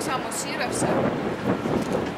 samo siirretään.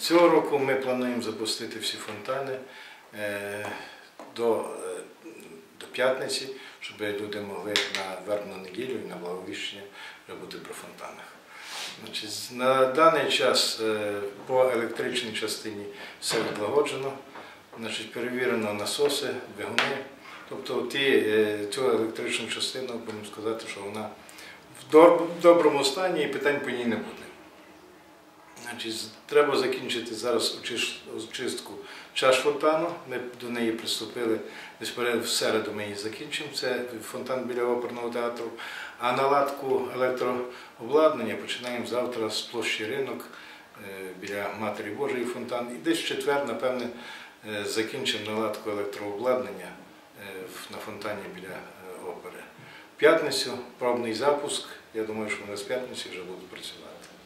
Цього року ми плануємо запустити всі фонтани е, до, е, до п'ятниці, щоб люди могли на вербну неділю і на благовіщення вже бути при фонтанах. Значить, на даний час е, по електричній частині все відлагоджено, значить, перевірено насоси, двигуни. Тобто ті, цю електричну частину, будемо сказати, що вона в доброму стані і питань по ній не буде. Значить, треба закінчити зараз очистку чаш фонтану. Ми до неї приступили десь в середу ми її закінчимо. Це фонтан біля оперного театру. А наладку електрообладнання починаємо завтра з площі ринок е, біля Матері Божої фонтан. І десь в четвер, напевне, е, закінчимо наладку електрообладнання е, на фонтані біля опери. В п'ятницю пробний запуск. Я думаю, що вони з п'ятниці вже будуть працювати.